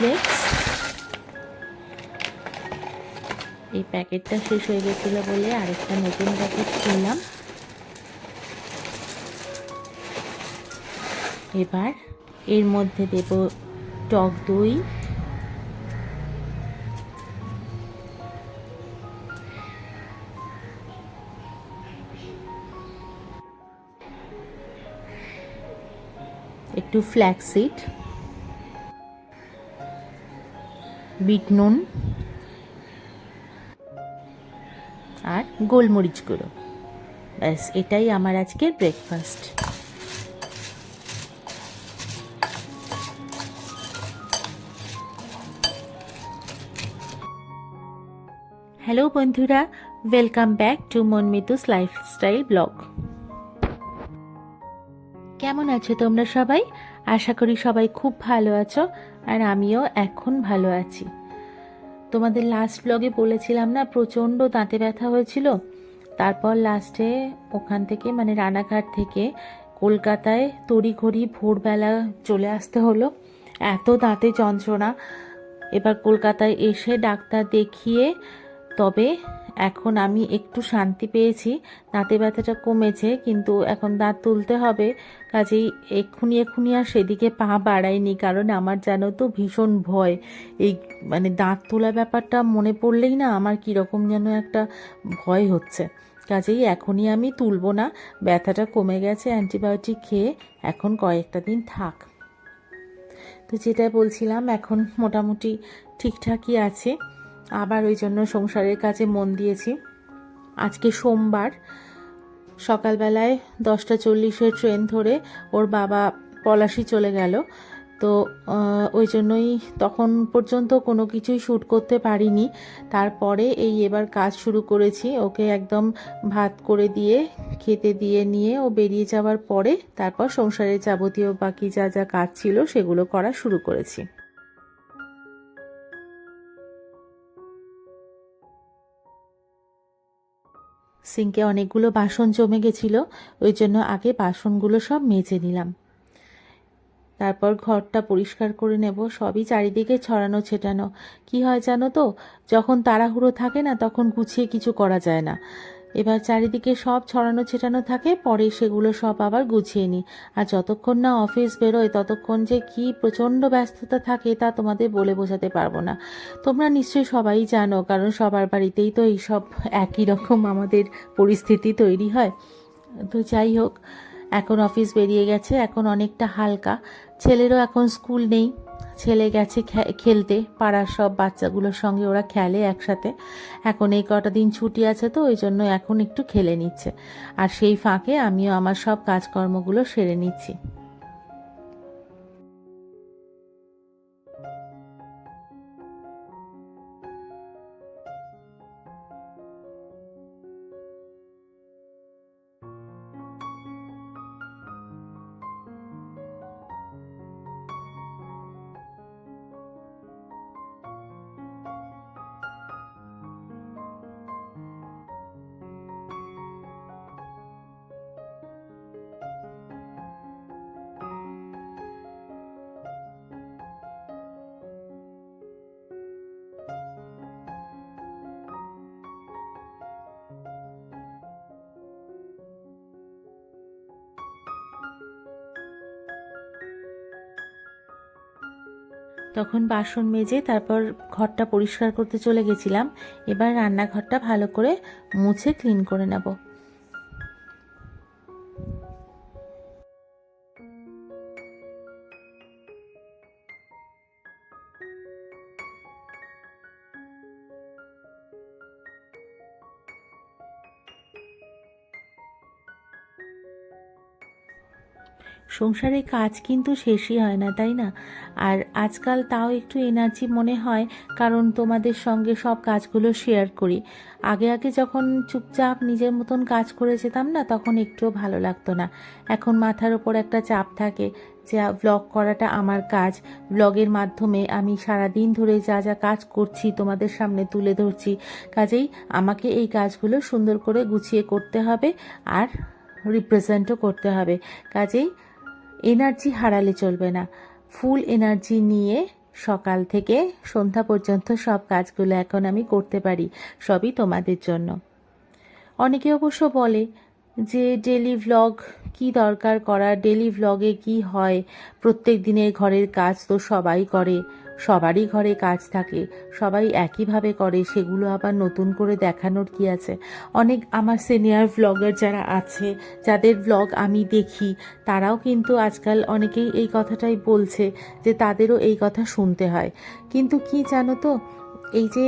Cornflakes এই প্যাকেটটা শেষ হয়ে গেছিল বলে আরেকটা নতুন প্যাকেট কিনলাম। এবার এর মধ্যে দেব টক দই। একটু ফ্ল্যাক্সিড বিট নুন আর গোলমরিচ গুঁড়ো। ব্যাস, এটাই আমার আজকের ব্রেকফাস্ট হ্যালো বন্ধুরা welcome back to মনমিতুস lifestyle blog কেমন আছো তোমরা সবাই? আশা করি সবাই খুব ভালো আছো। আর আমিও এখন ভালো আছি। তোমাদের লাস্ট ব্লগে বলেছিলাম না, প্রচণ্ড দাঁতে ব্যথা হয়েছিল। তারপর লাস্টে ওখান থেকে মানে রানাঘাট থেকে কলকাতায় তড়িঘড়ি ভোরবেলা চলে আসতে হলো। এত দাঁতে যন্ত্রণা। এবার কলকাতায় এসে ডাক্তার দেখিয়ে তবে এখন আমি একটু শান্তি পেয়েছি। দাঁতে ব্যথাটা কমেছে, কিন্তু এখন দাঁত তুলতে হবে। কাজেই এক্ষুনি এক্ষুনি আর সেদিকে পা বাড়াইনি, কারণ আমার যেন তো ভীষণ ভয়। এই মানে দাঁত তোলা ব্যাপারটা মনে পড়লেই না আমার কীরকম যেন একটা ভয় হচ্ছে। কাজেই এখনই আমি তুলবো না। ব্যথাটা কমে গেছে, অ্যান্টিবায়োটিক খেয়ে এখন কয়েকটা দিন থাক। তো যেটা বলছিলাম, এখন মোটামুটি ঠিকঠাকই আছে। আবার ওই জন্য সংসারের কাজে মন দিয়েছি। আজকে সোমবার, সকালবেলায় দশটা চল্লিশের ট্রেন ধরে ওর বাবা পলাশি চলে গেল। তো ওই জন্যই তখন পর্যন্ত কোনো কিছুই শ্যুট করতে পারিনি। তারপরে এই এবার কাজ শুরু করেছি। ওকে একদম ভাত করে দিয়ে, খেতে দিয়ে নিয়ে ও বেরিয়ে যাওয়ার পরে তারপর সংসারের যাবতীয় বাকি যা যা কাজ ছিল সেগুলো করা শুরু করেছি। সিঙ্কে অনেকগুলো বাসন জমে গেছিল, ওই জন্য আগে বাসনগুলো সব মেজে নিলাম। তারপর ঘরটা পরিষ্কার করে নেব, সবই চারিদিকে ছড়ানো ছেটানো। কি হয় জানো তো, যখন তাড়াহুড়ো থাকে না, তখন গুছিয়ে কিছু করা যায় না। এবার চারিদিকে সব ছড়ানো ছেটানো থাকে, পরে সেগুলো সব আবার গুছিয়ে নিই। আর যতক্ষণ না অফিস বেরোয়, ততক্ষণ যে কি প্রচণ্ড ব্যস্ততা থাকে তা তোমাদের বলে বোঝাতে পারব না। তোমরা নিশ্চয়ই সবাই জানো, কারণ সবার বাড়িতেই তো এইসব একই রকম আমাদের পরিস্থিতি তৈরি হয়। তো যাই হোক, এখন অফিস বেরিয়ে গেছে, এখন অনেকটা হালকা। ছেলেরও এখন স্কুল নেই। ছেলে গেছে খেলতে, পাড়ার সব বাচ্চাগুলোর সঙ্গে ওরা খেলে একসাথে। এখন এই কটা দিন ছুটি আছে তো, ওই জন্য এখন একটু খেলে নিচ্ছে। আর সেই ফাঁকে আমিও আমার সব কাজকর্মগুলো সেরে নিচ্ছি। তখন বাসন মেজে তারপর ঘরটা পরিষ্কার করতে চলে গেছিলাম। এবার রান্নাঘরটা ভালো করে মুছে ক্লিন করে নেব। সংসারে কাজ কিন্তু শেষই হয় না, তাই না? আর আজকাল তাও একটু এনার্জি মনে হয়, কারণ তোমাদের সঙ্গে সব কাজগুলো শেয়ার করি। আগে আগে যখন চুপচাপ নিজের মতন কাজ করে যেতাম না, তখন একটুও ভালো লাগতো না। এখন মাথার ওপর একটা চাপ থাকে যে ব্লগ করাটা আমার কাজ। ব্লগের মাধ্যমে আমি সারা দিন ধরে যা যা কাজ করছি তোমাদের সামনে তুলে ধরছি। কাজেই আমাকে এই কাজগুলো সুন্দর করে গুছিয়ে করতে হবে আর রিপ্রেজেন্টও করতে হবে। কাজেই এনার্জি হারালে চলবে না। ফুল এনার্জি নিয়ে সকাল থেকে সন্ধ্যা পর্যন্ত সব কাজগুলো এখন আমি করতে পারি, সবই তোমাদের জন্য। অনেকে অবশ্য বলে যে ডেলি ভ্লগ কি দরকার করা ডেলি ভ্লগে কি হয়? প্রত্যেক দিনের ঘরের কাজ তো সবাই করে। সবারই ঘরে কাজ থাকে, সবাই একইভাবে করে, সেগুলো আবার নতুন করে দেখানোর কি আছে? অনেক আমার সিনিয়র ভ্লগার যারা আছে, যাদের ভ্লগ আমি দেখি, তারাও কিন্তু আজকাল অনেকেই এই কথাটাই বলছে যে তাদেরও এই কথা শুনতে হয়। কিন্তু কি জানো তো, এই যে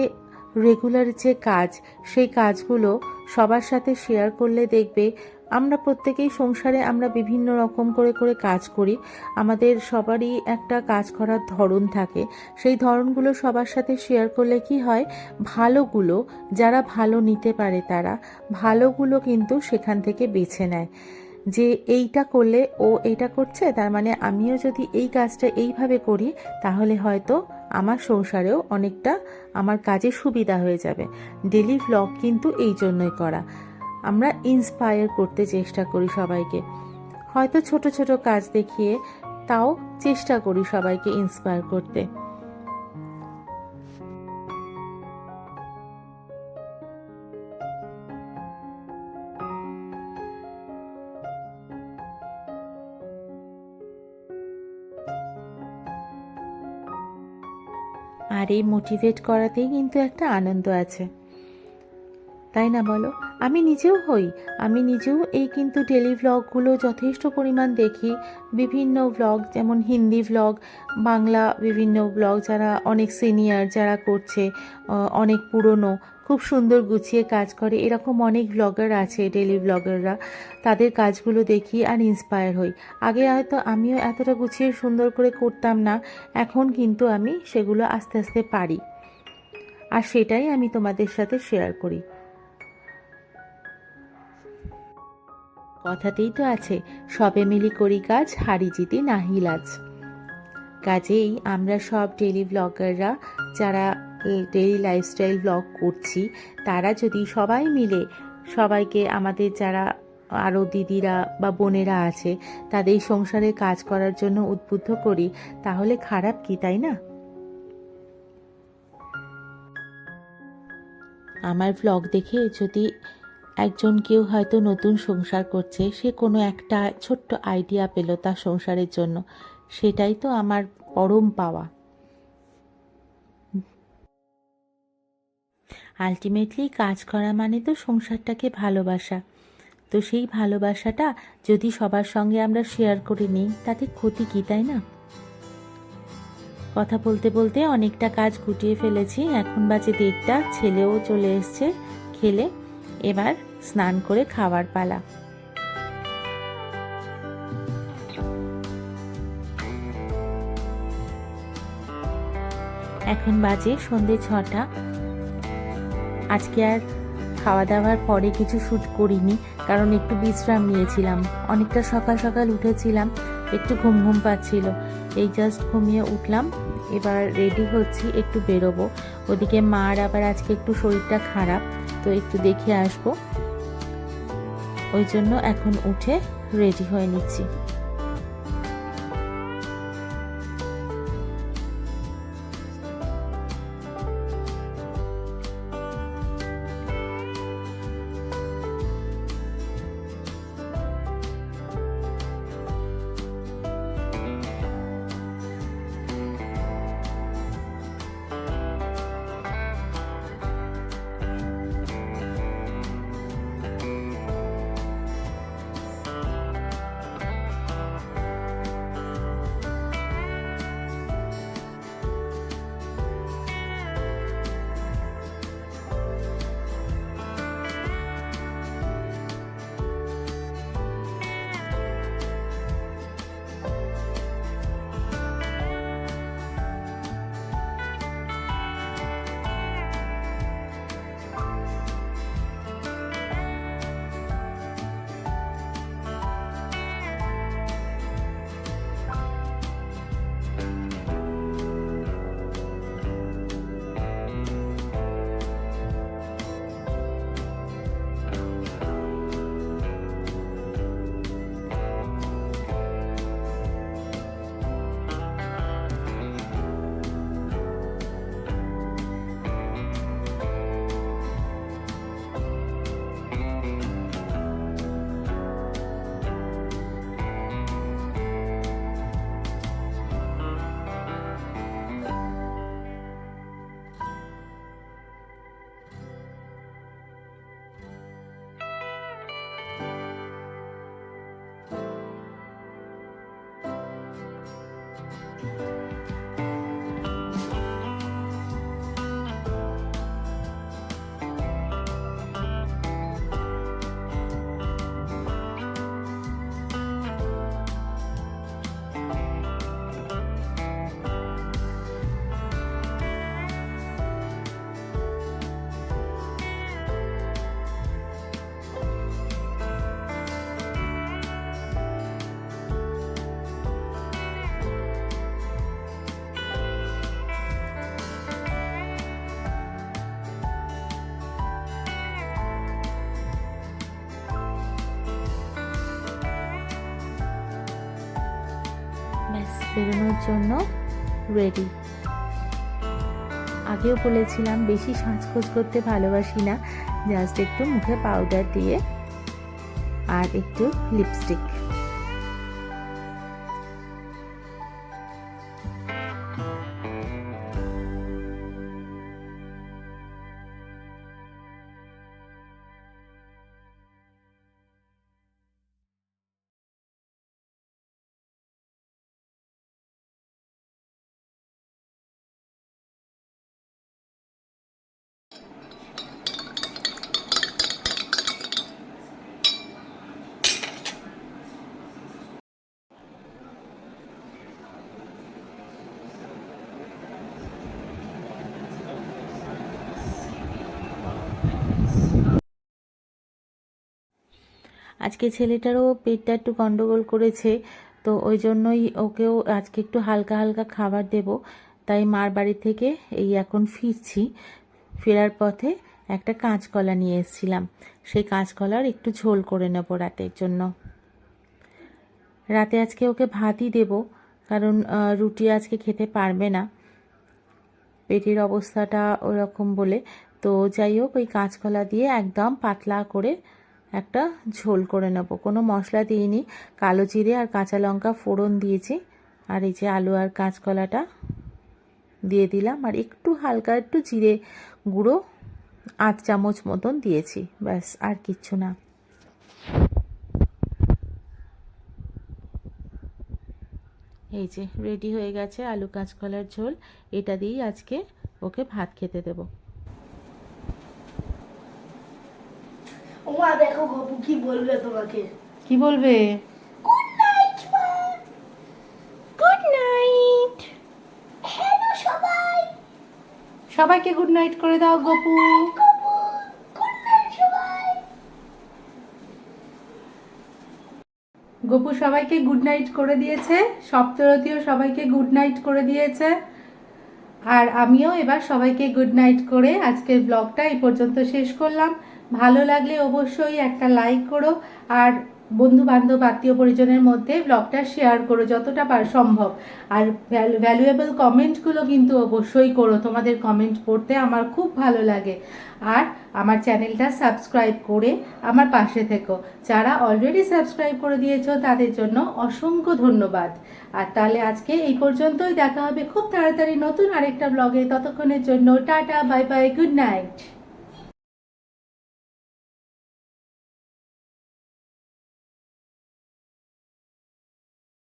রেগুলার যে কাজ, সেই কাজগুলো সবার সাথে শেয়ার করলে দেখবে আমরা প্রত্যেকেই সংসারে আমরা বিভিন্ন রকম করে করে কাজ করি। আমাদের সবারই একটা কাজ করার ধরন থাকে। সেই ধরনগুলো সবার সাথে শেয়ার করলে কি হয়? ভালোগুলো, যারা ভালো নিতে পারে তারা, ভালোগুলো কিন্তু সেখান থেকে বেছে নেয়। যে এইটা করলে ও এইটা করছে, তার মানে আমিও যদি এই কাজটা এইভাবে করি, তাহলে হয়তো আমার সংসারেও অনেকটা আমার কাজে সুবিধা হয়ে যাবে। ডেলি ভ্লগ কিন্তু এই জন্যই করা। আমরা ইন্সপায়ার করতে চেষ্টা করি সবাইকে। হয়তো ছোট ছোট কাজ দেখিয়ে তাও চেষ্টা করি সবাইকে ইন্সপায়ার করতে। আর এই মোটিভেট করাতেই কিন্তু একটা আনন্দ আছে। তাই না বলো? আমি নিজেও হই। আমি নিজেও এই কিন্তু টেলি ভ্লগগুলো যথেষ্ট পরিমাণ দেখি। বিভিন্ন ভ্লগ যেমন হিন্দি ভ্লগ বাংলা বিভিন্ন ভ্লগ যারা অনেক সিনিয়র যারা করছে অনেক পুরনো, খুব সুন্দর গুছিয়ে কাজ করে। এরকম অনেক ব্লগার আছে ডেলি ব্লগাররা তাদের কাজগুলো দেখি আর ইন্সপায়ার হই। আগে হয়তো আমিও এতটা গুছিয়ে সুন্দর করে করতাম না। এখন কিন্তু আমি সেগুলো আস্তে আস্তে পারি। আর সেটাই আমি তোমাদের সাথে শেয়ার করি। কথাতেই তো আছে, সবে মিলি করি কাজ, হারি জিতি নাহি লাজ। কাজেই আমরা সব ডেলি ব্লগাররা যারা ডেলি লাইফস্টাইল ব্লগ করছি, তারা যদি সবাই মিলে, সবাইকে আমাদের যারা আরও দিদিরা বা বোনেরা আছে, তাদের সংসারে কাজ করার জন্য উদ্বুদ্ধ করি, তাহলে খারাপ কি, তাই না? আমার ভ্লগ দেখে যদি একজন কেউ হয়তো নতুন সংসার করছে, সে কোনো একটা ছোট্ট আইডিয়া পেল তার সংসারের জন্য। সেটাই তো আমার পরম পাওয়া। আলটিমেটলি কাজ করা মানে তো সংসারটাকে ভালোবাসা। তো সেই ভালোবাসাটা যদি সবার সঙ্গে আমরা শেয়ার করে নিই, তাতে ক্ষতি কি, তাই না? কথা বলতে বলতে অনেকটা কাজ গুটিয়ে ফেলেছি। এখন বাজে দেড়টা, ছেলেও চলে এসছে খেলে। এবার স্নান করে খাওয়ার পালা। এখন বাজে সন্ধে ছটা। আজকে আর খাওয়া দাওয়ার পরে কিছু শ্যুট করিনি, কারণ একটু বিশ্রাম নিয়েছিলাম। অনেকটা সকাল সকাল উঠেছিলাম, একটু ঘুম ঘুম পাচ্ছিল। এই জাস্ট ঘুমিয়ে উঠলাম এবার রেডি হচ্ছি, একটু বেরোবো। ওদিকে মার আবার আজকে একটু শরীরটা খারাপ, তো একটু দেখে আসব। ওই জন্য এখন উঠে রেডি হয়ে নিচ্ছি। বেরোনোর জন্য রেডি আগেও বলেছিলাম, বেশি সাজগোজ করতে ভালোবাসি না জাস্ট একটু মুখে পাউডার দিয়ে আর একটু লিপস্টিক আজকে ছেলেটারও পেটটা একটু গন্ডগোল করেছে, তো ওই জন্যই ওকেও আজকে একটু হালকা হালকা খাবার দেব। তাই মার বাড়ি থেকে এই এখন ফিরছি। ফেরার পথে একটা কাঁচকলা নিয়ে এসেছিলাম। সেই কাঁচকলার একটু ঝোল করে নেব রাতের জন্য। রাতে আজকে ওকে ভাতই দেব, কারণ রুটি আজকে খেতে পারবে না। পেটের অবস্থাটা ওরকম বলে। তো যাই হোক, ওই কাঁচকলা দিয়ে একদম পাতলা করে একটা ঝোল করে নেব। কোনো মশলা দিইনি। কালো জিরে আর কাঁচা লঙ্কা ফোড়ন দিয়েছি। আর এই যে আলু আর কাঁচকলাটা দিয়ে দিলাম। আর একটু হালকা একটু জিরে গুঁড়ো আধ চামচ মতন দিয়েছি। ব্যাস, আর কিচ্ছু না। এই যে, রেডি হয়ে গেছে আলু কাঁচকলার ঝোল। এটা দিয়েই আজকে ওকে ভাত খেতে দেবো। ওমা দেখো গপু কি বলবে তোমাকে? কি বলবে? গুড নাইট মা। গুড নাইট হ্যালো সবাই। সবাইকে গুড নাইট করে দাও গপু। গপু সবাইকে গুড নাইট করে দিয়েছে সপ্তরতীও সবাইকে গুড নাইট করে দিয়েছে। আর আমিও এবার সবাইকে গুড নাইট করে আজকের ব্লগটা এই পর্যন্ত শেষ করলাম। ভালো লাগলে অবশ্যই একটা লাইক করো আর বন্ধু বান্ধব আত্মীয় পরিজনের মধ্যে ব্লগটা শেয়ার করো যতটা পার সম্ভব। আর ভ্যালুয়েবল কমেন্টগুলো কিন্তু অবশ্যই করো, তোমাদের কমেন্ট পড়তে আমার খুব ভালো লাগে। আর আমার চ্যানেলটা সাবস্ক্রাইব করে আমার পাশে থেকো। যারা অলরেডি সাবস্ক্রাইব করে দিয়েছ, তাদের জন্য অসংখ্য ধন্যবাদ। আর তাহলে আজকে এই পর্যন্তই, দেখা হবে খুব তাড়াতাড়ি নতুন আরেকটা ব্লগে ততক্ষণের জন্য tata bye bye good night